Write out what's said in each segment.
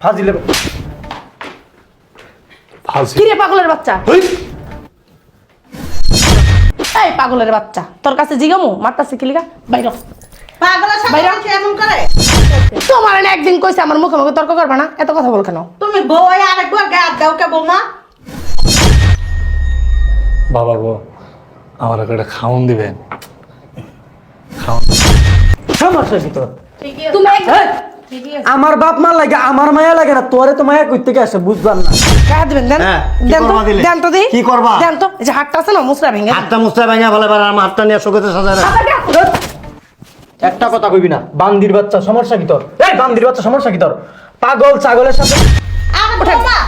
ফাজিলে। পাগলের বাচ্চা? এই পাগলের বাচ্চা তোর কাছে জিগামু? মারতাছে কি লিগা? বাইর। হ। পাগলের সাথে বাইরে। এমন করে? তোমার না একদিন কইছে আমার মুখে মুখে তর্ক করবে না? এত কথা বল কেন? তুমি বউ আরেকবার গায়ে দাও কে বৌমা? বাবা গো আমার একটা খাউন দিবেন। খাউন সমস্যা কি তোর? তুমি একদম আমার বাপ মা লাগে আমার মায়া লাগে না তোরে তো মায়া কই থেকে আসে বুঝলাম না। গায়ে দিবেন? দেন হ্যাঁ, দেন তো করবা দিলে? দেন তো দি। কি করবা? দেন তো যে হাতটা আছে না মুসরা ভেঙে হাতটা ভেঙে ফেলে এবার আমার হাতটা নিয়ে শোকেতে সাজায় একটা কথা কইবি না বান্দির বাচ্চা সমস্যা কি তোর? এই বান্দির বাচ্চা সমস্যা কি তোর? পাগল ছাগলের সাথে আর বৌমা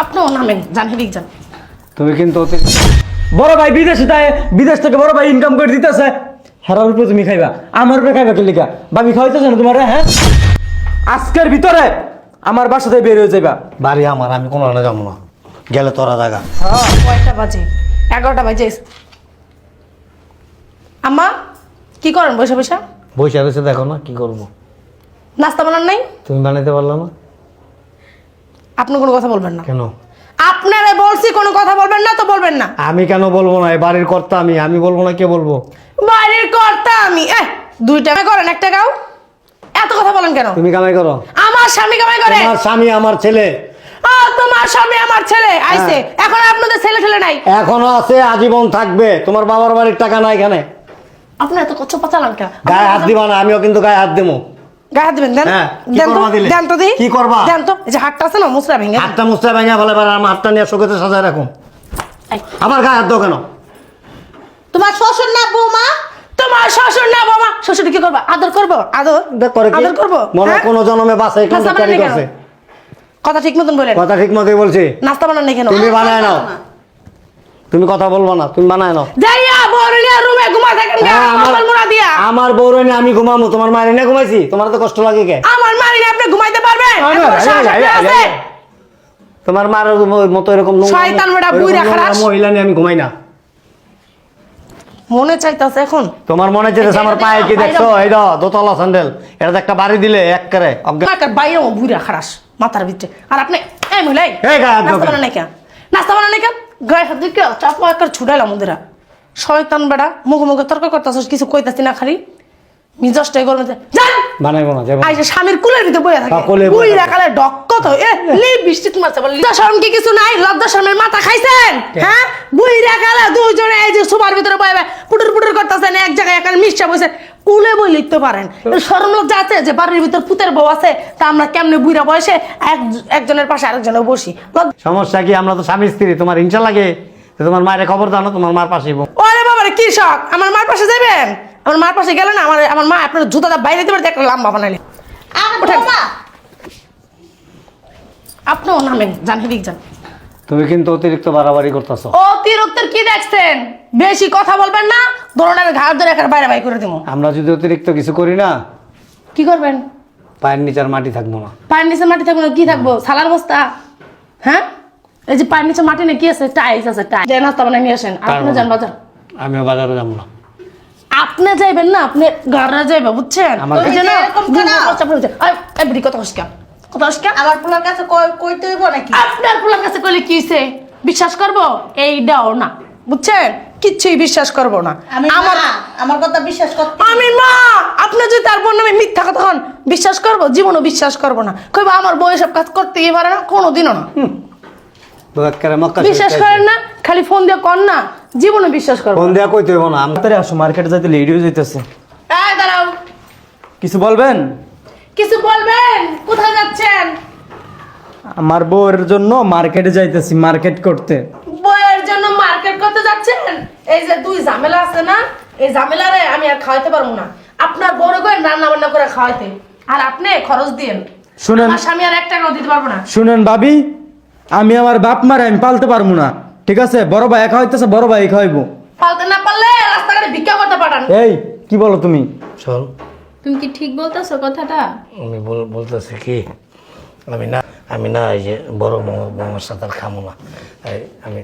আপনিও নামেন জান হেদিক যান। তুমি কিন্তু বড় ভাই বিদেশে তাই বিদেশ থেকে বড় ভাই ইনকাম করে দিতেছে। হেরার উপরে তুমি খাইবা আমার উপরে খাইবা কি লিখা ভাবি খাওয়াইতেছে না তোমার হ্যাঁ? আজকের ভিতরে আমার বাসা থেকে বের হয়ে যাইবা। বাড়ি আমার আমি কোনো না যাব না। গেলে তোরা জায়গা কয়টা বাজে? এগারোটা বাজে। আম্মা কি করেন বসে বসে? বসে রয়েছে দেখো না কি করব? নাস্তা বানান নাই? তুমি বানাইতে পারল না? আপনি কোনো কথা বলবেন না। কেন? আপনারা বলছি কোনো কথা বলবেন না তো বলবেন না। আমি কেন বলব না? এই বাড়ির কর্তা আমি। আমি বলব না কে বলব? বাড়ির কর্তা আমি। এহ, দুই টাকা করেন এক টাকাও এত কথা বলেন কেন? তুমি কামাই করো। আমার স্বামী কামাই করে। তোমার স্বামী আমার ছেলে। ও তোমার স্বামী আমার ছেলে। আইছে। হ্যাঁ। এখন আপনাদের ছেলে ঠেলে নাই। এখনও আছে আজীবন থাকবে। তোমার বাবার বাড়ির টাকা নাই এখানে। আপনি এত কচ্ছ পাচালান কেন? গায়ে হাত দিবা না আমিও কিন্তু গায়ে হাত দেবো গায়ে দিবেন দেন। হ্যাঁ, দেন তো দেন তো দি কি করবা? দেন তো এই যে হাতটা আছে না মুসরা ভেঙে হাতটা মুস্তা ভেঙে ফেলে এবার আমার হাতটা নিয়ে শোকেতে সাজায় রাখুন আবার গায়ে হাত দাও কেন? তোমার শ্বশুর না বৌমা? তোমার শ্বশুর না বাবা শ্বশুর কি করবা? আদর করব? আদর? দেখ করে কি? আদর করব? মনে হয়? কোনো জন্মে? করছে। কথা ঠিক মতন বলেন। কথা ঠিক মতোই বলছি। নাস্তা বানান কেন? তুমি বানায় নাও। তুমি কথা বলব না তুমি বানায় নাও। যাইয়া বরনিয়া রুমে ঘুমা থাকেন গা, হ্যাঁ, কম্বল মোড়া দিয়া। আমার বউরে নিয়ে আমি ঘুমাবো তোমার মায়ের নিয়ে ঘুমাইছি? তোমার তো কষ্ট লাগে কে? আমার মারি আপনি ঘুমাইতে পারবেন। তোমার মার মতো এরকম শয়তান বেটা, মহিলা নিয়ে আমি ঘুমাই না। মনে চাইতাছে এখন? তোমার মনে চেয়েছে আমার পায়ে কি দেখছ? এই দাও দোতলা স্যান্ডেল। এটা তো একটা বাড়ি দিলে এক করে। অজ্ঞান বাইরে ও বুড়া খারাস মাথার ভিতরে। আর আপনি এই মহিলাই এই গায়ে নাস্তা? বানান নাই কেন নাস্তা বানান নাই কেন গায়ে হাত দিকে চাপো একবার ছুটাইলাম ওদের। শয়তান বেড়া মুখে মুখে তর্ক করতেছ কিছু কইতাছি না খালি। মিজাজটাই গরমে জান বানাইবো না যাব আইসে স্বামীর কুলের ভিতরে বইয়া থাকে। হ্যাঁ, কোলে বইয়া বুইরা থাকে। কালে ডক্ক তো। এ লি বৃষ্টি তোমার চাপা লজ্জা শরম কি কিছু নাই? লজ্জা শরমের মাথা খাইছেন? হ্যাঁ? বুইরা কালে দুইজনে এই যে সুপার ভিতরে বইয়া পুটুর পুটুর করতেছেন এক জায়গায় এখানে মিশা বসে কুলে বই লিখতে পারেন। শরম লজ্জা আছে যে বাড়ির ভিতর পুতের বউ আছে তা আমরা কেমনে বুইরা বয়সে এক একজনের পাশে আরেকজনে বসি? সমস্যা কি? আমরা তো স্বামী স্ত্রী তোমার হিংসা লাগে তোমার মায়ের খবর দাও না তোমার মার পাশে। ওরে বাবারে কি শখ? আমার মার পাশে যাবেন আমার মার পাশে গেলে না আমার আমার মা আপনার জুতাটা বাইরে দিতে পারতে একটা লাম্বা বানাইলে আপনিও নামেন জান হেদিক যান তুমি কিন্তু অতিরিক্ত বাড়াবাড়ি করতেছো। অতিরিক্তের কি দেখছেন? বেশি কথা বলবেন না ধরনের ঘাট ধরে এখানে বাইরে বাইরে করে দিব। আমরা যদি অতিরিক্ত কিছু করি না কি করবেন? পায়ের নিচার মাটি থাকব না। পায়ের নিচে মাটি থাকব না, কি থাকব? সালার বস্তা হ্যাঁ? এই যে পায়ের নিচে মাটি নেই কি আছে টাইলস আছে টাইলস নাস্তা বানাই নিয়ে আসেন আপনি না। যান বাজার। আমিও বাজারে যাব না। আপনি যাইবেন না আপনি ঘরে যাইবে বুঝছেন? এই যে না, এই, এই বুড়ি কত হসকা কত হসকা আমার পোলার কাছে কই- কইতে হইব নাকি? আপনার পোলার কাছে কইলে কি হইছে? বিশ্বাস করব? এইটাও না বুঝছেন? কিচ্ছুই বিশ্বাস করব না। আমি আমার আমার কথা বিশ্বাস করতে আমি মা! আপনি যদি তার বোন নামে মিথ্যা কথা হন বিশ্বাস করব? জীবনও বিশ্বাস করব না। কইবা আমার বউ সব কাজ করতেই পারে না কোনোদিনও না। বিশ্বাস করেন না খালি ফোন দিয়ে কর না জীবনে বিশ্বাস করব ফোন না। দেওয়া কইতে হইব না। তাড়াতাড়ি আসো মার্কেটে যাইতে লেডিও যাইতেছে। এই দাঁড়াও। কিছু বলবেন? কিছু বলবেন? কোথায় যাচ্ছেন? আমার বউয়ের জন্য মার্কেটে যাইতেছি মার্কেট করতে। বইয়ের জন্য মার্কেট করতে যাচ্ছেন? এই যে দুই ঝামেলা আছে না এই ঝামেলারে আমি আর খাওয়াইতে পারব না। আপনার বড় করে রান্না বান্না করে খাওয়াইতে। আর আপনি খরচ দিয়েন। শুনেন। আমার স্বামী আর এক টাকাও দিতে পারব না। শুনেন ভাবি। আমি আমার বাপ মারে আমি পালতে পারব না। ঠিক আছে? বড় ভাই খাওয়াইতেছে বড় ভাই খাওয়াইবো পালতে না পারলে রাস্তাঘাটে ভিক্ষা করতে পাঠান। এই কি বলো তুমি? চল। তুমি কি ঠিক বলতেছো কথাটা? আমি বল- বলতেছি কি? আমি না আমি না এই যে বড় বৌমার সাথে আর খামো না। এই আমি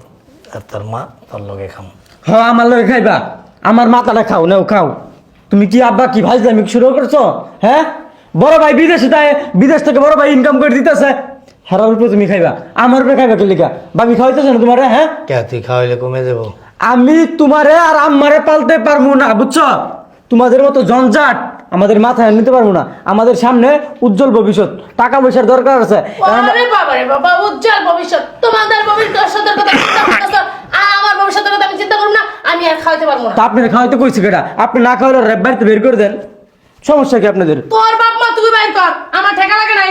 আর তোর মা তোর লগে খামো। হ্যাঁ আমার লগে খাইবা। আমার মা মাথাটা খাও নেও খাও। তুমি কি আব্বা কি ভাইজলামি শুরু করছ? হ্যাঁ? বড় ভাই বিদেশে তাই বিদেশ থেকে বড় ভাই ইনকাম করে দিতেছে। হেরার উপরে তুমি খাইবা আমার উপরে খাইবা কে লিখা ভাবি খাওয়াইতেছে না তোমার হ্যাঁ? কে তুই খাওয়াইলে কমে যাব। আমি তোমারে আর আম্মারে পালতে পারব না বুঝছ? তোমাদের মতো জঞ্জাট আমাদের মাথায় নিতে পারব না। আমাদের সামনে উজ্জ্বল ভবিষ্যৎ টাকা পয়সার দরকার আছে। আরে বাবা রে বাবা উজ্জ্বল ভবিষ্যৎ। তোমাদের ভবিষ্যতের কথা চিন্তা করতেছো আর আমার ভবিষ্যতের কথা আমি চিন্তা করব না আমি আর খাওয়াতে পারব না। তা আপনি খাওয়াইতে কইছি কেটা আপনি না খাওয়ালে র্যাব বাড়িতে বের করে দেন। সমস্যা কি আপনাদের? তোর বাপ মা তুই বাইর কর। আমার ঠেকা লাগে নাই।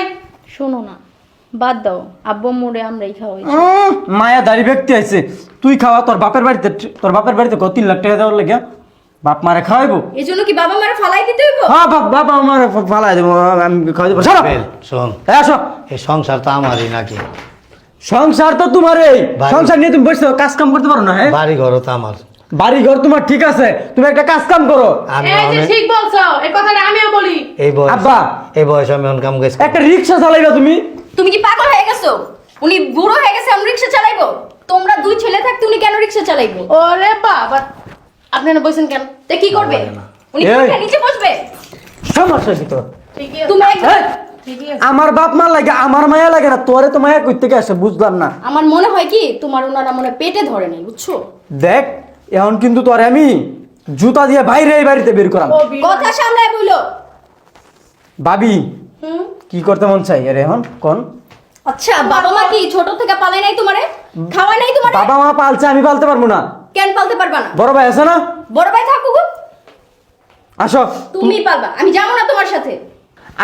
শোনো না বাদ দাও আব্বু মোড়ে আমরাই খাওয়াই মায়া দাড়ি ব্যক্তি আছে তুই খাওয়া তোর বাপের বাড়িতে তোর বাপের বাড়িতে কত তিন লাখ টাকা দেওয়ার লাগে বাপ মারে খাওয়াইবো? এই জন্য কি বাবা মারা ফালাই দিতে হইব? হ্যাঁ বাপ বাপ আমার ফালাই দেবো আমি খাওয়াই দেবো। বেল, শোন। এই আসো। এই সংসার তো আমারই নাকি? সংসার তো তোমার এই সংসার নিয়ে তুমি বসে কাজ কাম করতে পারো না হ্যাঁ? বাড়ি ঘরও তো আমার। বাড়ি ঘর তোমার ঠিক আছে তুমি একটা কাজ কাম করো। আমি এই যে ঠিক বলছো এই কথাটা আমিও বলি। এই বয়স আব্বা। এই বয়স আমি অন কাম গেছি একটা রিক্সা চালাইবা তুমি। তুমি কি পাগল হয়ে গেছো? উনি বুড়ো হয়ে গেছে আমি রিক্সা চালাইবো। তোমরা দুই ছেলে থাকতে উনি কেন রিক্সা চালাইবো? ওরে বাবা আপনি না বলছেন কেন? তা কি করবে? উনি। কোঠা নিচে বসবে? সমস্যা কি তোর? তুমি একদম- আমার বাপ মা লাগে আমার মায়া লাগে না তোরে তো মায়া কই থেকে আসে বুঝলাম না। আমার মনে হয় কি তোমার ওনারা মনে হয় পেটে ধরে নেই বুঝছ? দেখ এখন কিন্তু তোরে আমি জুতা দিয়ে বাইরে এই বাড়িতে বের করাম। কথা সামলায় বইলো। ভাবি কি করতে মন চাই? আরে এখন কোন? আচ্ছা বাবা মা কি ছোট থেকে পালে নাই তোমারে? খাওয়াই নাই তোমারে? বাবা মা পালছে আমি পালতে পারব না। কেন পালতে পারবা না? বড় ভাই আছে না? বড় ভাই থাকুক আসো। তুমি পালবা আমি যাব না তোমার সাথে।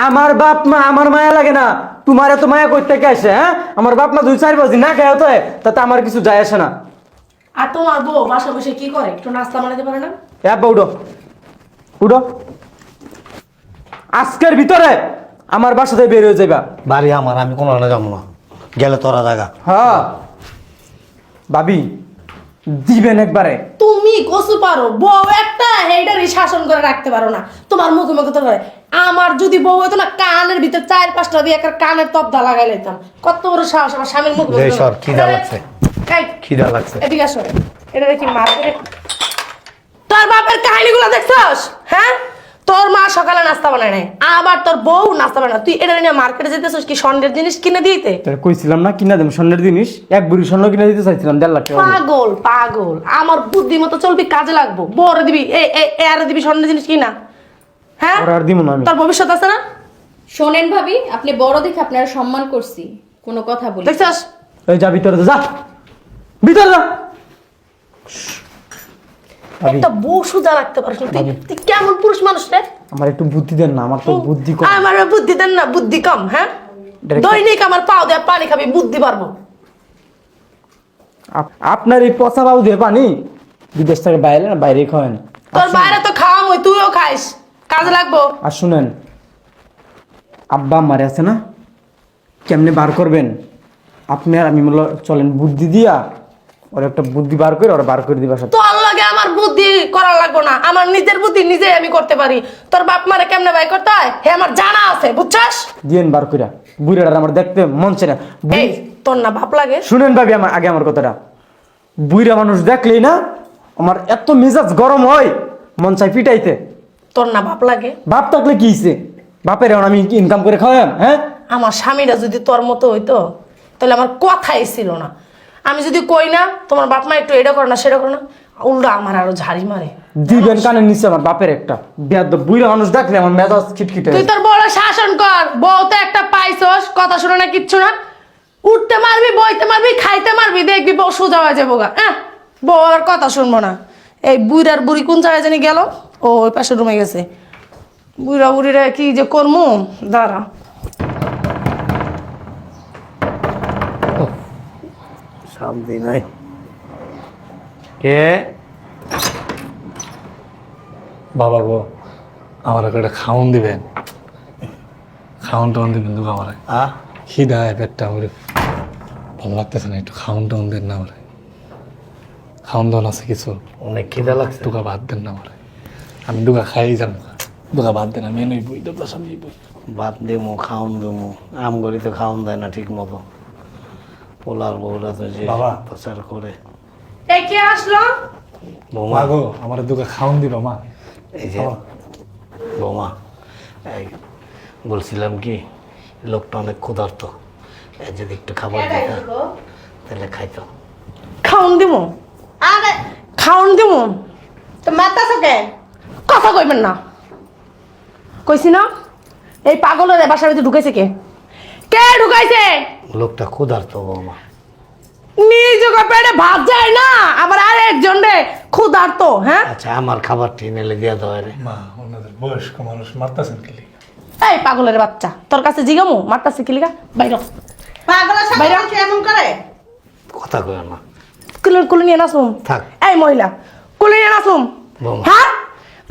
আমার বাপ মা আমার মায়া লাগে না। তোমার এত মায়া করতে কে আসে হ্যাঁ? আমার বাপ মা দুই চার পাঁচ দিন না খায় তো তাতে আমার কিছু যায় আসে না। আর তোমার বউ বাসা বসে কি করে? একটু নাস্তা বানাতে পারে না? এ আব্বা উঠো। উঠো। আজকের ভিতরে আমার বাসাতে বের হয়ে যাইবা। বাড়ি আমার আমি কোনো যাব না। গেলে তোরা জায়গা হ্যাঁ। ভাবি দিবেন একবারে। তুমি কসু পারো বউ একটা হেডারই শাসন করে রাখতে পারো না। তোমার মুখে মুখে তো করে আমার যদি বউ হতো না কানের ভিতরে চার পাঁচটা দিয়ে একটা কানের তবদা লাগাই লাইতাম। কত বড় সাহস আমার স্বামীর মুখে যে সর, খিদা লাগছে। খিদা লাগছে। এদিকে আসো। এটা দেখি মার্কেটে তোর বাপের কাহিনীগুলো দেখছস? হ্যাঁ? তোর মা সকালে নাস্তা বানায় নাই আবার তোর বউ নাস্তা বানায় তুই এটা নিয়ে মার্কেটে যেতেছিস কি স্বর্ণের জিনিস কিনে দিতে? তোর কইছিলাম না কিনা দেব স্বর্ণের জিনিস? এক বুড়ি স্বর্ণ কিনে দিতে চাইছিলাম দেড় লাখ টাকা পাগল পাগল। আমার বুদ্ধি মতো চলবি কাজে লাগবো। বড় দিবি এ এ এ আর দিবি স্বর্ণের জিনিস কিনা? হ্যাঁ? আর দিব না আমি। তোর ভবিষ্যৎ আছে না? শোনেন ভাবি আপনি বড় দেখে আপনারা সম্মান করছি। কোনো কথা বলি। দেখছস? ওই যা ভিতরে যা, যা। ভিতরে যা। একটা বউ সুজা রাখতে তুই তুই কেমন পুরুষ মানুষ রে? আমার একটু বুদ্ধি দেন না আমার তো বুদ্ধি কম। আমার বুদ্ধি দেন না বুদ্ধি কম হ্যাঁ? দৈনিক আমার পাও দেয়া পানি খাবি বুদ্ধি পারব আপনার এই পচা বাবু দিয়ে পানি? বিদেশ থেকে বাইরে না বাইরে খাওয়েন। তোর বাইরে তো খাওয়া মই তুইও খাইস। কাজে লাগবো। আর শুনেন আব্বা মারে আছে না? কেমনে বার করবেন? আপনি আর আমি বলল চলেন বুদ্ধি দিয়া। ওর একটা বুদ্ধি বার করে ওরা বার করে দিবা সাথে আমার বুদ্ধি করা লাগবো না। আমার নিজের বুদ্ধি নিজে আমি করতে পারি। তোর বাপ মারে কেমনে বাই করতে হয়? হে আমার জানা আছে বুঝছস? দিয়েন বার করে বুড়িটার আমার দেখতে মন চায় না। এই তোর না বাপ লাগে? শুনেন ভাবি আমার আগে আমার কথাটা। বুইরা মানুষ দেখলেই না আমার এত মেজাজ গরম হয় মন চাই পিটাইতে। তোর না বাপ লাগে? বাপ থাকলে কি হইছে? বাপের এখন আমি ইনকাম করে খাওয়াম হ্যাঁ? আমার স্বামীরা যদি তোর মতো হইতো তাহলে আমার কথাই ছিল না। আমি যদি কই না তোমার বাপ মা একটু এটা করে না সেটা করে না। উল্টা আমার আরও ঝাড়ি মারে। দিবেন কানের নিচে আমার বাপের একটা। বেদ বুইরা মানুষ দেখলে আমার মেজাজ খিটখিটে তুই তোর বড় শাসন কর। বউ তো একটা পাইছস কথা শুনে না কিচ্ছু না। উঠতে মারবি বইতে মারবি খাইতে মারবি দেখবি বউ সোজা হয়ে যাব গা। হ্যাঁ? বউ আর কথা শুনব না। এই বুড়ার বুড়ি কোন জায়গায় জানি গেল? ও ওই পাশে রুমে গেছে। বুড়া বুড়িরা কি যে করমু? দাঁড়া। শান্তি নাই কে? বাবা গো আমার একটা খাউন দিবেন। খাউন টাউন দিবেন দুগা আমার। আ? খিদা পেটটা আমার। ভালো লাগতেছে না একটু খাউন টাউন দেন না আমার। খাউন দাউন আছে কিছু? অনেক খিদা লাগছে। দুগা ভাত দেন না আমার। আমি দুগা খাই যাব। দুগা ভাত দেন আমি এনেই বই দেবো সামনে বই ভাত দেবো খাওন দেবো আম গড়ি তো খাওন দেয় না ঠিক মতো পোলার বউরা তো যে বাবা। প্রচার করে। এই কে আসলো? বৌমা। মা গো আমার দুকে খাওন দিবা মা। এই যে বৌমা এই বলছিলাম কি লোকটা অনেক ক্ষুধার্ত। এ যদি একটু খাবার দিতা তাহলে খাইতো। খাওন দিব আরে। খাওন দিব তো মারতাছো কে? কথা কইবেন না। কইছি না এই পাগলের বাসার ভিতরে ঢুকাইছে কে? কে ঢুকাইছে? লোকটা ক্ষুধার্ত বৌমা নিজ পেটে ভাত যায় না আবার আরেকজন রে ক্ষুধার্ত হ্যাঁ? আচ্ছা আমার খাবারটি নেলে দিয়া দাও রে মা ওনাদের বয়স্ক মানুষ মারতেছেন কি লিগা? এই পাগলের বাচ্চা তোর কাছে জিগামু মারতাছি কি লিগা? বাইর। পাগলের সাথে এমন করে? কথা কয় না। কুলে কুলে নিয়ে নাসুম থাক। এই মহিলা কুলে নিয়ে নাসুম হ্যাঁ?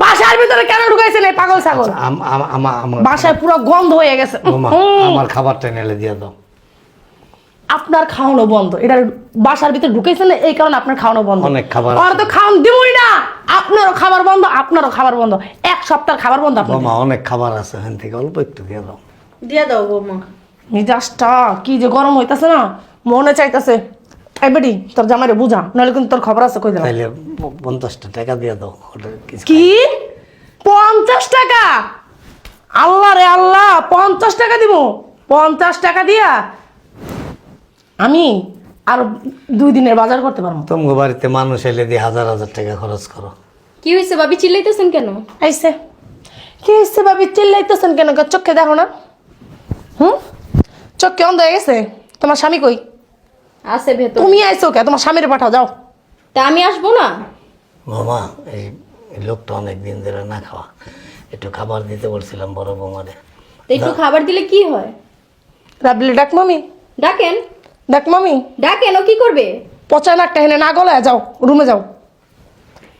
বাসার ভিতরে কেন ঢুকাইছেন এই পাগল ছাগল? আচ্ছা, বাসায় পুরো গন্ধ হয়ে গেছে। আমার খাবারটা নেলে দিয়া দাও। আপনার খাওয়ানো বন্ধ। এটা বাসার ভিতরে ঢুকেছেন না, এই কারণে আপনার খাওয়ানো বন্ধ। অনেক খাবার আর তো খাওয়ান দিবই না। আপনারও খাবার বন্ধ আপনারও খাবার বন্ধ। এক সপ্তাহ খাবার বন্ধ আপনার বৌমা অনেক খাবার আছে এখান থেকে অল্প একটু দিয়ে দাও। দিয়ে দাও বৌমা মিজাজটা কি যে গরম হইতাছে না মনে চাইতাছে। এই বেটি তোর জামাইরে বুঝা নাহলে কিন্তু তোর খবর আছে কই দিলাম। তাইলে পঞ্চাশটা টাকা দিয়ে দাও ওটা কিছু কি? পঞ্চাশ টাকা? আল্লাহ রে আল্লাহ পঞ্চাশ টাকা দিব। পঞ্চাশ টাকা দিয়া আমি আর দুই দিনের বাজার করতে পারব। তোমার বাড়িতে মানুষ এলে দিয়ে হাজার হাজার টাকা খরচ করো। কি হয়েছে ভাবি চিল্লাইতেছেন কেন? আইসে। কি হয়েছে ভাবি চিল্লাইতেছেন কেন? গো? চোখে দেখো না। হুম? চোখে অন্ধ হয়ে গেছে। তোমার স্বামী কই? আছে ভেতর। তুমি আইসো কে? তোমার স্বামীর পাঠাও যাও। তা আমি আসব না? মামা এই এই লোকটা অনেক দিন ধরে না খাওয়া। একটু খাবার দিতে বলছিলাম বড় বৌমারে তো একটু খাবার দিলে কি হয়? রাবলি ডাক মামি। ডাকেন। ডাক মামি। ডাকেন ও কি করবে? পচা নাকটা হেনে না গলায় যাও রুমে যাও।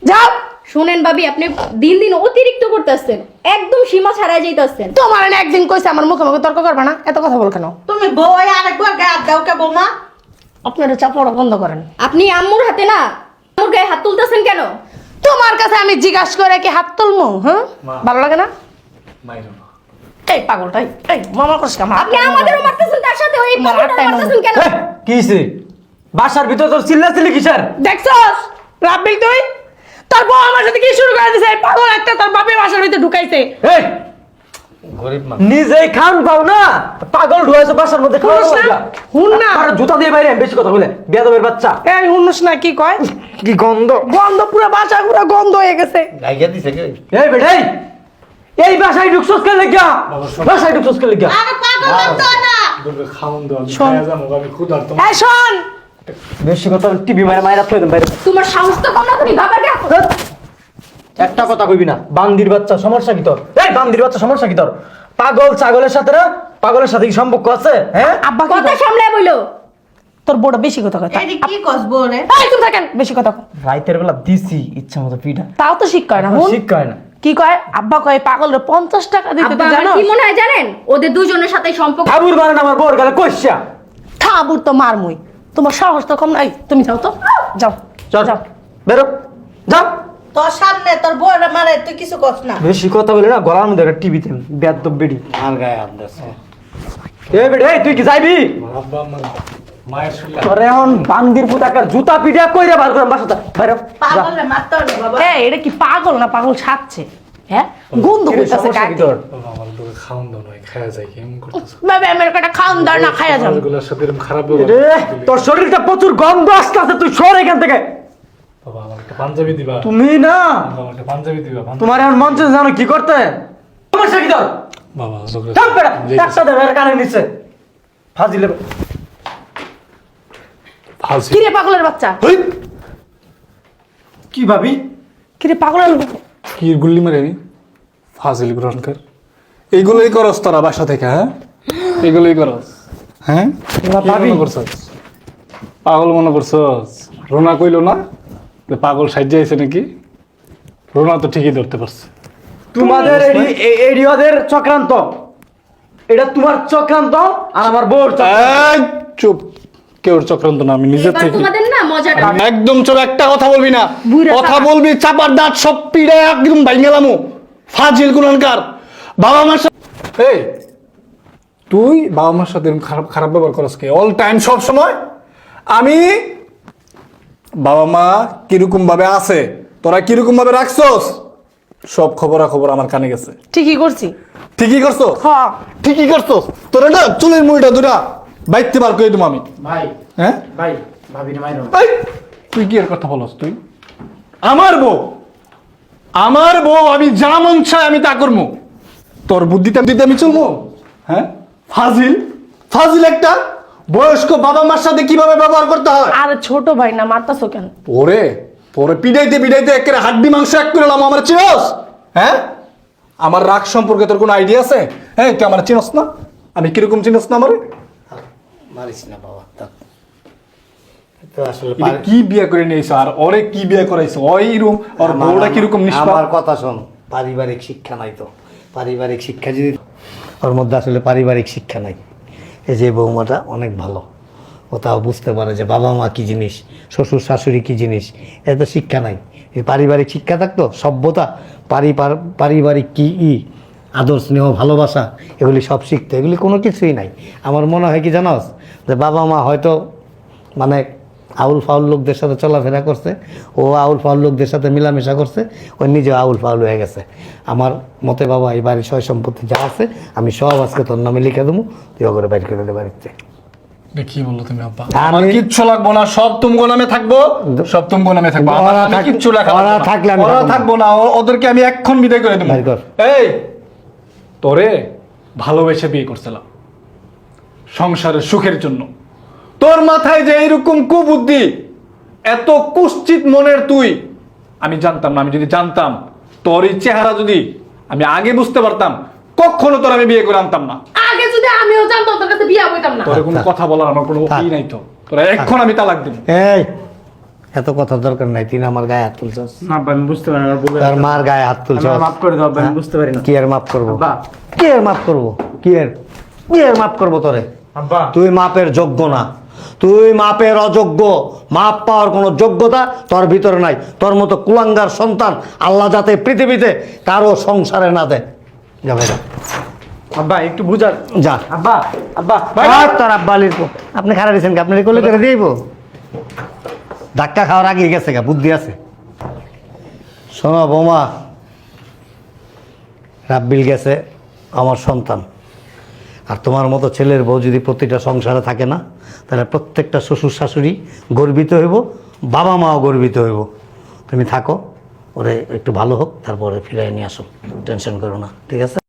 যাও! শুনেন ভাবি আপনি দিন দিন অতিরিক্ত করতেছেন। একদম সীমা ছাড়াই যাইতেছেন। তোমার একদিন কইছে আমার মুখে মুখে তর্ক করবে না। এত কথা বল কেন? তুমি বউ আরেকবার গায়ে দাও কে বৌমা? আপনারা চাপড়া বন্ধ করেন। আপনি আম্মুর হাতে না আম্মুর গায়ে হাত তুলতেছেন কেন? তোমার কাছে আমি জিজ্ঞাসা করে কি হাত তুলমু হ্যাঁ মা। ভালো লাগে না? মাইরো না। এই পাগলটাই এই মামা করিস কেন? আপনি আমাদেরও মারতেছেন তার সাথে ওই টাইম মারতেছেন কেন? এই, কি হইছে? বাসার ভিতর তোর চিল্লা চিল্লি কিসের? দেখছস? রাব্বিল তুই? তোর বউ আমার সাথে কি শুরু করে দিছে? এই পাগল একটা তার বাপের বাসার ভিতরে ঢুকাইছে। এই গরিব মানুষ। নিজেই খান পাও না পাগল ঢুয়েছে বাসার মধ্যে খাওয়া শুনিস না? হুন না। আর জুতা দিয়ে বাইরে বেশি কথা বলে। বেয়াদবের বাচ্চা। এই হুনুস না কি কয়? কি গন্ধ? গন্ধ পুরো বাসা পুরো গন্ধ হয়ে গেছে। গাইয়া দিছে কি? এই বেটাই এই! বাসায় ঢুকছস কে লাগিয়া বাসায় ঢুকছস কে লাগিয়া আরে পাগল না। দুটো খাওন দাও আমি। খাইয়া যাব আমি এই শোন! বেশি কথা টিভি মারে মায়েরা থই দেন বাইরে। তোমার সাহস তো কম না তুমি ধ্যাৎ। একটা কথা কইবি না বান্দির বাচ্চা সমস্যা কি তোর? এই বান্দির বাচ্চা সমস্যা কি তোর? পাগল ছাগলের সাথে না পাগলের সাথে কি সম্পর্ক আছে? হ্যাঁ? আব্বা কথা কয়? সামলায় বইলো। তোর বউটা বেশি কথা কয় তা- এই কি কস বউ রে এই তুমি থাকেন বেশি কথা কয়। রাইতের বেলা দিছি ইচ্ছা মতো পিঠা। তাও তো শিখ কয় না হুন? শিখ কয় না। কি কয়? আব্বা কয় পাগল রে পঞ্চাশ টাকা দিতে আমার জানো? কি মনে হয় জানেন? ওদের দুজনের সাথে সম্পর্ক আবুর মানে আমার বউর গেলে কইসা থাবুর তো মার মুই তোমার সাহস তো কম নাই। তুমি যাও তো। যাও। চল। যাও। বেরো। যাও। তোর সামনে তোর বউ মারে তুই কিছু কস না। বেশি কথা বলে না গলার মধ্যে একটা টিভিতে বেদ বেড়ি। আর গায়ে হাত এ বেড়ে এই তুই কি যাইবি? তোরে এখন বান্দির পুতাকার জুতা পিঠা কইরা বার বাইরে। পাগল রে মারতো না বাবা। এই এটা কি পাগল না পাগল সাচ্ছে হ্যাঁ? গন্ধ তোর? বাবা আমার খাওন দাও নয় খাইয়া যায় কেমন করতেছ। বাবে আমার একটা খাওন দাও না যাও সাথে খারাপ তোর শরীরটা প্রচুর গন্ধ আসতেছে তুই সর এখান থেকে। বাবা আমার একটা পাঞ্জাবি দিবা। তুমি না? আমার একটা পাঞ্জাবি দিবা পাঞ্জাবি- তোমার এখন মঞ্চে জানো কি করতে? কি বাবা কানে ফাজিলে। কিরে পাগলের বাচ্চা? হেই! কি ভাবি? কিরে পাগলের কি গুল্লি মারে আমি? ফাজিল গ্রহণকার এইগুলোই করস তোরা বাসা থেকে হ্যাঁ? এগুলোই করস। হ্যাঁ? ভাবি। মনে করছস? পাগল মনে করছস? রোনা কইলো না? পাগল সাহায্য আইছে নাকি? রোনা তো ঠিকই ধরতে পারছে। তোমাদের এডি- এ- চক্রান্ত। এটা তোমার চক্রান্ত আর আমার বউর চুপ। কেউ চক্রান্ত না আমি নিজের থেকে। তোমাদের না মজাটা একদম চুপ একটা কথা বলবি না। কথা বলবি চাপার দাঁত সব পিড়ে একদম ভাঙ্গেলামু ফাজিল গুণানকার। বাবা মার সাথে এই তুই বাবা মার সাথে খারাপ খারাপ ব্যবহার করস কে? অল টাইম সব সময় আমি বাবা মা কীরকম ভাবে আছে? তোরা কীরকম ভাবে রাখছস? সব খবরা খবর আমার কানে গেছে। ঠিকই করছি। ঠিকই করছ হ্যাঁ ঠিকই করছ তোর না চুলের মুড়িটা দুটা বাইতে বার করে দেবো আমি। ভাই হ্যাঁ? ভাই ভাবি না মাইরো এই, তুই কি এর কথা বলস তুই? আমার বউ! আমার বউ আমি যা মন চাই আমি তা করব তোর বুদ্ধিতে দিতে আমি চলবো হ্যাঁ? ফাজিল। ফাজিল একটা বয়স্ক বাবা মার সাথে কীভাবে ব্যবহার করতে হয়? আরে ছোট ভাই না মারতাছো কেন? ওরে পরে পিডাইতে পিডাইতে একেবারে হাড্ডি মাংস এক করে এলাম আমার চিনস? হ্যাঁ? আমার রাগ সম্পর্কে তোর কোনো আইডিয়া আছে? হ্যাঁ তুই আমার চিনস না? আমি কীরকম চিনস না আমার? মারিস না বাবা কি বিয়ে করে নিয়েছো? আর ওরে কি বিয়ে করাইছো? ওই রুম ওর বউটা কীরকম নিষ্পাপ? আমার কথা শোন পারিবারিক শিক্ষা নাই তো। পারিবারিক শিক্ষা যদি ওর মধ্যে আসলে পারিবারিক শিক্ষা নাই। এই যে বৌমাটা অনেক ভালো। ও তাও বুঝতে পারে যে বাবা মা কী জিনিস, শ্বশুর শাশুড়ি কী জিনিস এত শিক্ষা নাই। পারিবারিক শিক্ষা থাকতো, সভ্যতা পার- পারিবারিক কী ই, আদর, স্নেহ, ভালোবাসা, এগুলি সব শিখতে, এগুলি কোনো কিছুই নাই। আমার মনে হয় কি জানোস, যে বাবা মা হয়তো মানে আউল ফাউল লোকদের সাথে চলাফেরা করছে ও আউল ফাউল লোকদের সাথে মিলামেশা করছে ও নিজে আউল ফাউল হয়ে গেছে। আমার মতে বাবা এই বাড়ির সয় সম্পত্তি যা আছে আমি সব আজকে তোর নামে লিখে দেবো তুই ওগুলো বাইর করে দে বাড়িতে। কি বলল তুমি আব্বা? আমার কিচ্ছু লাগবো না সব তুমগো নামে থাকব। সব তুমগো নামে থাকব। আমার আমি কিচ্ছু লাগবে না। থাকলে আমি থাকব না। ওদেরকে আমি এক্ষণ বিদায় করে দেবো। এই তোরে ভালোবেসে বিয়ে করছিলাম সংসারের সুখের জন্য। তোর মাথায় যে এইরকম কুবুদ্ধি এত কুশ্চিত মনের তুই আমি জানতাম না আমি যদি জানতাম তোর এই চেহারা যদি আমি আগে বুঝতে পারতাম কখনো তোর আমি বিয়ে করে আনতাম না। আগে যদি আমিও জানতাম তোর কাছে বিয়া হইতাম না। তোর কোনো কথা বলার আমার কোনো। ই নাই তো। তোরা এক্ষণ আমি তালাক দিব। এই এত কথার দরকার নাই তুই আমার গায়ে হাত তুলছস। না আমি বুঝতে পারি না তার মার গায়ে হাত তুলছস। মাফ করে দাও আমি বুঝতে পারি না। কি আর মাফ করব। কি আর মাফ করব? কি আর কি আর মাফ করব তোরে? আব্বা। তুই মাপের যোগ্য না। তুই মাপের অযোগ্য। মাপ পাওয়ার কোনো যোগ্যতা তোর ভিতরে নাই। তোর মতো কুলাঙ্গার সন্তান আল্লাহ যাতে পৃথিবীতে কারও সংসারে না দেয়। যাবে যা। আব্বা একটু বুঝার যা। আব্বা আব্বা তোর আব্বা আলীর আপনি খারাপ দিয়েছেন আপনি কোলে করে দিইব ধাক্কা খাওয়ার আগে গেছে গা বুদ্ধি আছে। শোনো বৌমা রাব্বিল গেছে আমার সন্তান। আর তোমার মতো ছেলের বউ যদি প্রতিটা সংসারে থাকে না তাহলে প্রত্যেকটা শ্বশুর শাশুড়ি গর্বিত হইব, বাবা মাও গর্বিত হইব। তুমি থাকো, ওরে একটু ভালো হোক, তারপরে ফিরে নিয়ে আসো, টেনশন করো না, ঠিক আছে?